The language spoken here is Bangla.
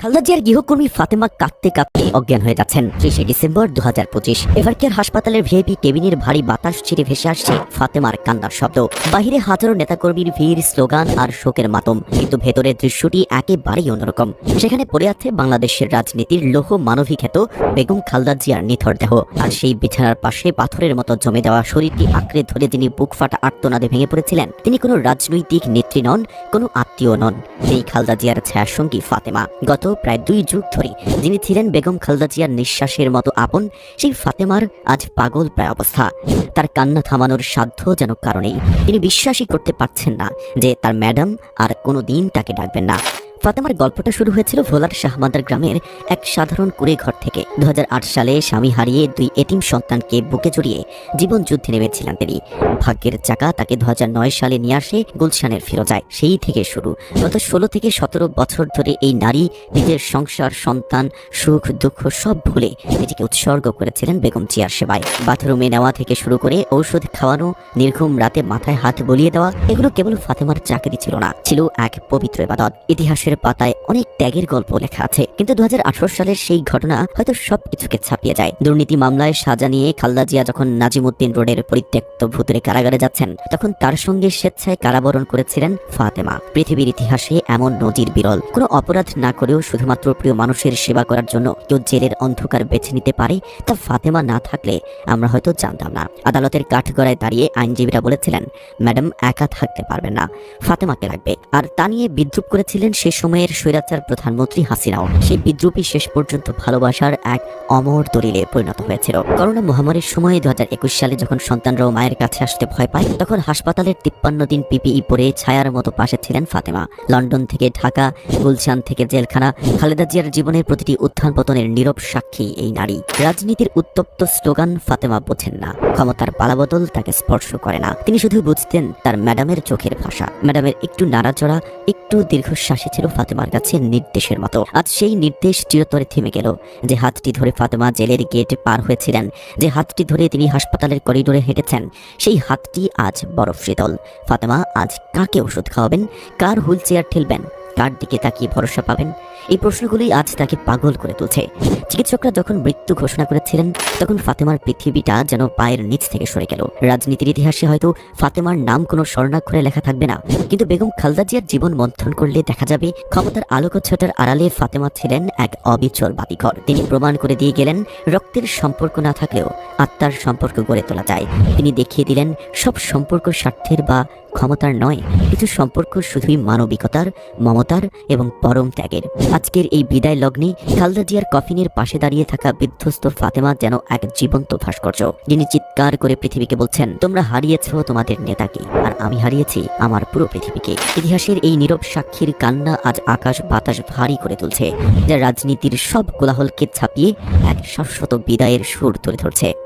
খালদা জিয়ার গৃহকর্মী ফাতেমা কাঁদতে কাঁদতে অজ্ঞান হয়ে যাচ্ছেন। ত্রিশে ডিসেম্বর দু হাজার পঁচিশ এভারকেয়ার হাসপাতালের ভিআইপি কেবিনের ভারী বাতাস ছিঁড়ে ভেসে আসছে ফাতেমার কান্নার শব্দ। বাহিরে হাজারো নেতাকর্মীর ভিড়, স্লোগান আর শোকের মাতম, কিন্তু ভেতরের দৃশ্যটি একেবারেই অন্যরকম। সেখানে পড়ে আছে বাংলাদেশের রাজনীতির লৌহ মানবিক খ্যাত বেগম খালদা জিয়ার নিথর দেহ। আর সেই বিছানার পাশে পাথরের মতো জমে দেওয়া শরীরটি আঁকড়ে ধরে তিনি বুক ফাটা আর্তনাদে ভেঙে পড়েছিলেন, তিনি কোনো রাজনৈতিক নেত্রী নন, কোনো আত্মীয় নন। তিনি খালদা জিয়ার ছায়াসঙ্গী ফাতেমা। গত প্রায় দুই যুগ ধরে যিনি ছিলেন বেগম খালদা জিয়ার নিঃশ্বাসের মতো আপন, সেই ফাতেমার আজ পাগল প্রায় অবস্থা। তার কান্না থামানোর সাধ্য যেন কারণেই তিনি বিশ্বাসই করতে পারছেন না যে তার ম্যাডাম আর কোনো দিন তাকে ডাকবেন না। ফাতেমার গল্পটা শুরু হয়েছিল ভোলার শাহমাদার গ্রামের এক সাধারণ কুড়ে ঘর থেকে। দু হাজার আট সালে স্বামী হারিয়ে দুই এতিম সন্তানকে বুকে জড়িয়ে জীবন যুদ্ধে নেমেছিলেন তিনি। ভাগ্যের চাকা তাকে দু সালে নিয়ে আসে গুলশানের ফিরোজায়। সেই থেকে শুরু। গত ষোলো থেকে সতেরো বছর ধরে এই নারী নিজের সংসার, সন্তান, সুখ, দুঃখ সব ভুলে নিজেকে উৎসর্গ করেছিলেন বেগম চিয়ার সেবায়। বাথরুমে নেওয়া থেকে শুরু করে ঔষধ খাওয়ানো, নির্ঘুম রাতে মাথায় হাত বলিয়ে দেওয়া, এগুলো কেবল ফাতেমার চাকরি ছিল না, ছিল এক পবিত্র ইবাদত। ইতিহাসের পাতায় অনেক ত্যাগের গল্প লেখা আছে। কিন্তু দু হাজার আঠারো সালের সেই ঘটনা হয়তো সবকিছুকে ছাপিয়ে যায়। দুর্নীতি মামলায় সাজা নিয়ে খালদা জিয়া যখন নাজিমুদ্দিন রোডের পরিত্যক্ত ভূতরে কারাগারে যাচ্ছেন, তখন তার সঙ্গে স্বেচ্ছায় কারাবরণ করেছিলেন ফাতেমা। পৃথিবীর ইতিহাসে এমন নজির বিরল। কোনো অপরাধ না করেও শুধুমাত্র প্রিয় মানুষের সেবা করার জন্য কেউ জেলের অন্ধকার বেছে নিতে পারে, তা ফাতেমা না থাকলে আমরা হয়তো জানতাম না। আদালতের কাঠগড়ায় দাঁড়িয়ে আইনজীবীরা বলেছিলেন, ম্যাডাম, একা থাকতে পারবেন না। ফাতেমাকে লাগবে আর তা নিয়ে বিদ্রুপ করেছিলেন সে সময়ের স্বৈরাচার প্রধানমন্ত্রী হাসিনাও সেই বিদ্রুপই শেষ পর্যন্ত ভালোবাসার এক অমর দলিলে পরিণত হয়েছিল। করোনা মহামারীর সময়ে দু সালে যখন সন্তানরাও মায়ের কাছে আসতে ভয় পায়, তখন হাসপাতালের তিপ্পান্ন দিন পিপিই পরে ছায়ার মতো পাশে ছিলেন ফাতেমা। লন্ডন থেকে ঢাকা, গুলশান থেকে জেলখানা, খালেদা জিয়ার জীবনের প্রতিটি উত্থান পতনের নীরব সাক্ষী এই নারী। রাজনীতির উত্তপ্ত স্লোগান ফাতেমা বোঝেন না। ক্ষমতার পালাবদল তাকে স্পর্শ করে না। তিনি শুধু বুঝতেন তার ম্যাডামের চোখের ভাষা। ম্যাডামের একটু নাড়াচড়া, একটু দীর্ঘশ্বাসে ছিল ফাতেমার কাছে নির্দেশের মতো। আজ সেই নির্দেশ চিরতরে থেমে গেল যে হাতটি ধরে ফাতেমা জেলের গেট পার হয়েছিলেন, যে হাতটি ধরে তিনি হাসপাতালের করিডোরে হেঁটেছেন, সেই হাতটি আজ বরফ শীতল। ফাতেমা, আজ কাকে ওষুধ খাওয়াবেন? কার হুইল চেয়ার ঠেলবেন? কার দিকে তাকিয়ে ভরসা পাবেন? এই প্রশ্নগুলি আজ তাকে পাগল করে তুলছে। চিকিৎসকরা যখন মৃত্যু ঘোষণা করেছিলেন, তখন ফাতেমার পৃথিবীটা যেন পায়ের নিচ থেকে সরে গেল। রাজনীতির ইতিহাসে হয়তো ফাতেমার নাম কোনো স্বর্ণাক্ষরে লেখা থাকবে না। কিন্তু বেগম খালদা জিয়ার জীবন মন্থন করলে দেখা যাবে, ক্ষমতার আলোকচ্ছটার আড়ালে ফাতেমা ছিলেন এক অবিচল বাতিঘর তিনি প্রমাণ করে দিয়ে গেলেন, রক্তের সম্পর্ক না থাকলেও আত্মার সম্পর্ক গড়ে তোলা যায়। তিনি দেখিয়ে দিলেন, সব সম্পর্ক স্বার্থের বা ক্ষমতার নয়, কিছু সম্পর্ক শুধুই মানবিকতার, মমতার এবং পরম ত্যাগের। আজকের এই বিদায় লগ্নে খালদা জিয়ার কফিনের পাশে দাঁড়িয়ে থাকা বিধ্বস্ত ফাতেমা যেন এক জীবন্ত ভাস্কর্য, যিনি চিৎকার করে পৃথিবীকে বলছেন, তোমরা হারিয়েছ তোমাদের নেতাকে, আর আমি হারিয়েছি আমার পুরো পৃথিবীকে। ইতিহাসের এই নীরব সাক্ষীর কান্না আজ আকাশ বাতাস ভারী করে তুলছে, যা রাজনীতির সব কোলাহলকে ছাপিয়ে এক শাশ্বত বিদায়ের সুর তুলে ধরছে।